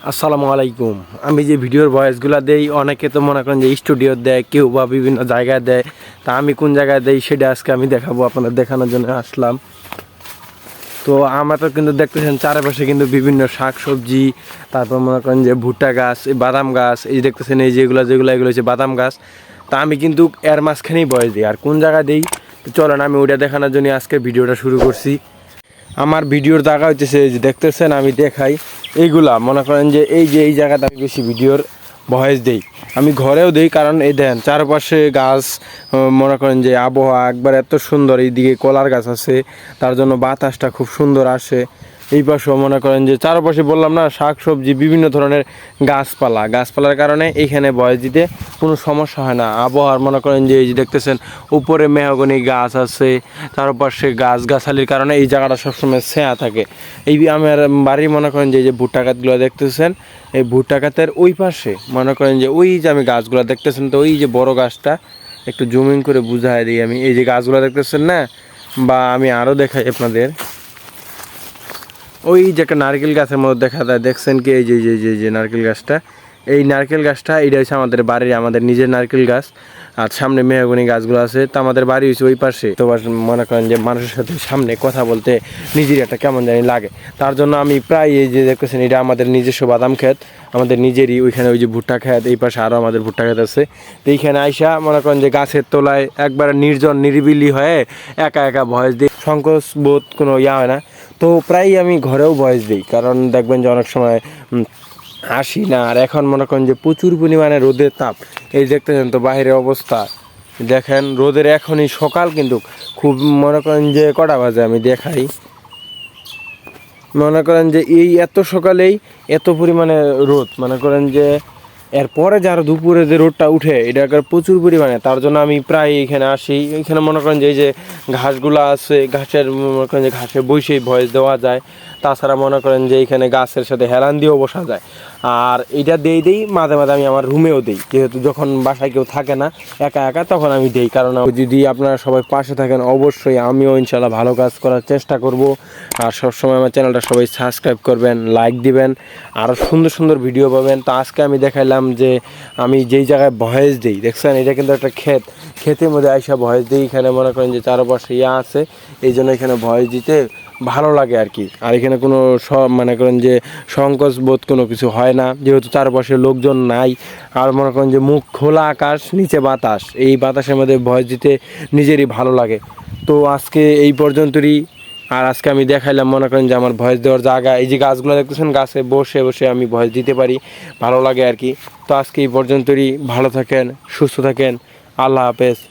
আসসালামু আলাইকুম। আমি যে ভিডিওর ভয়েসগুলো দেই, অনেকে তো মনে করেন যে স্টুডিও দেয়, কেউ বা বিভিন্ন জায়গায় দেয়। তা আমি কোন জায়গায় দেই সেটা আজকে আমি দেখাবো, আপনাদের দেখানোর জন্য আসলাম। তো আমরা তো কিন্তু দেখতেছেন চারপাশে কিন্তু বিভিন্ন শাক সবজি তারপর মনে করেন যে ভুট্টা গাছ বাদাম গাছ, এই দেখতেছেন এই যেগুলো যেগুলো, এগুলো হচ্ছে বাদাম গাছ। তা আমি কিন্তু এর মাঝখানেই বয়স দিই। আর কোন জায়গায় দিই? তো চলেন, আমি ওইটা দেখানোর জন্য আজকে ভিডিওটা শুরু করছি। আমার ভিডিওর জায়গা হইতেছে যে দেখতেছেন, আমি দেখাই। এইগুলা, মনে করেন যে এই যে এই জায়গাটা আমি বেশি ভিডিওর ভয়েস দেই। আমি ঘরেও দেই, কারণ এই দেন, চারপাশে গাছ মনে করেন যে আবহাওয়া একবার এত সুন্দর, এইদিকে কলার গাছ আছে, তার জন্য বাতাসটা খুব সুন্দর আসে। এই পাশেও মনে করেন যে চারপাশে বললাম না, শাক, সবজি, বিভিন্ন ধরনের গাছপালা। গাছপালার কারণে এইখানে বয়স দিতে কোনো সমস্যা হয় না। আবহাওয়ার মনে করেন যে এই যে দেখতেছেন, উপরে মেহগনি গাছ আছে চারপাশে গাছ গাছালির কারণে এই জায়গাটা সবসময় ছায়া থাকে। এই আমার বাড়ি মনে করেন যে এই যে ভুট্টা গাছগুলো দেখতেছেন, এই ভুট্টা গাছের ওই পাশে মনে করেন যে ওই যে আমি গাছগুলো দেখতেছেন তো, ওই যে বড় গাছটা, একটু জুমিং করে বুঝাই দিই আমি। এই যে গাছগুলো দেখতেছেন না, বা আমি আরও দেখাই আপনাদের। ওই যে একটা নারকেল গাছের মধ্যে দেখা যায়। দেখছেন কি? এই যে যে যে যে নারকেল গাছটা। এই নারকেল গাছটা এটা হচ্ছে আমাদের বাড়ির, আমাদের নিজের নারকেল গাছ। আর সামনে মেহগনি গাছগুলো আছে, তো আমাদের বাড়ি হচ্ছে ওই পাশে। তো মনে করেন যে মানুষের সাথে সামনে কথা বলতে নিজের একটা কেমন জানি লাগে। তার জন্য আমি প্রায় এই যে দেখতেছেন, এটা আমাদের নিজস্ব বাদাম ক্ষেত। আমাদের নিজেরই ওইখানে ওই যে ভুট্টা ক্ষেত, এই পাশে আরও আমাদের ভুট্টা ক্ষেত আছে। তো এইখানে আইসা মনে করেন যে গাছের তলায় একবার নির্জন নিরিবিলি হয়ে একা একা ভয়েস দিয়ে সংকোচ বোধ কোনো ইয়া হয় না। তো প্রায়ই আমি ঘরেও ভয়েস দিই, কারণ দেখবেন যে অনেক সময় আসি না, আর এখন মনে করেন যে প্রচুর পরিমাণে রোদের তাপ। এই দেখতেছেন তো বাইরের অবস্থা। দেখেন, রোদের এখনই সকাল কিন্তু খুব মনে করেন যে কটা বাজে আমি দেখাই। মনে করেন যে এই এত সকালেই এত পরিমাণে রোদ। মনে করেন যে এরপরে যার দুপুরে যে রোডটা উঠে, এটা প্রচুর পরিমাণে। তার জন্য আমি প্রায় এখানে আসি। এখানে মনে করেন যে এই যে ঘাসগুলো আছে, ঘাসের মনে করেন যে ঘাসে বসেই ভয়েস দেওয়া যায়। তাছাড়া মনে করেন যে এখানে গাছের সাথে হেলান দিয়েও বসা যায়। আর এটা দেই দেই, মাঝে মাঝে আমি আমার রুমেও দিই। যেহেতু যখন বাসায় কেউ থাকে না, একা একা তখন আমি দেই। কারণ যদি আপনারা সবাই পাশে থাকেন, অবশ্যই আমিও ইনশাল্লাহ ভালো কাজ করার চেষ্টা করব। আর সবসময় আমার চ্যানেলটা সবাই সাবস্ক্রাইব করবেন, লাইক দিবেন। আরও সুন্দর সুন্দর ভিডিও পাবেন। তো আজকে আমি দেখাইলাম যে আমি যেই জায়গায় ভয়েস দিই, দেখছেন? এটা কিন্তু একটা ক্ষেত। ক্ষেতের মধ্যে আইসা ভয়েস দিই, এখানে মনে করেন যে চারপাশে ইয়া আছে এই জন্য এখানে ভয়েস দিতে ভালো লাগে আর কি আর এখানে কোনো স- মনে করেন যে সংকোচ বোধ কোনো কিছু হয় না, যেহেতু চারপাশে লোকজন নাই। আর মনে করেন যে মুখ খোলা আকাশ, নিচে বাতাস, এই বাতাসের মধ্যে ভয়েস দিতে নিজেরই ভালো লাগে। তো আজকে এই পর্যন্তই। আর আজকে আমি দেখাইলাম, মনে করেন যে আমার ভয়েস দেওয়ার জায়গা, এই যে গাছগুলো দেখতেছেন, গাছে বসে বসে আমি ভয়েস দিতে পারি, ভালো লাগে আর কি। তো আজকে এই পর্যন্তই, ভালো থাকেন, সুস্থ থাকেন, আল্লাহ হাফেজ।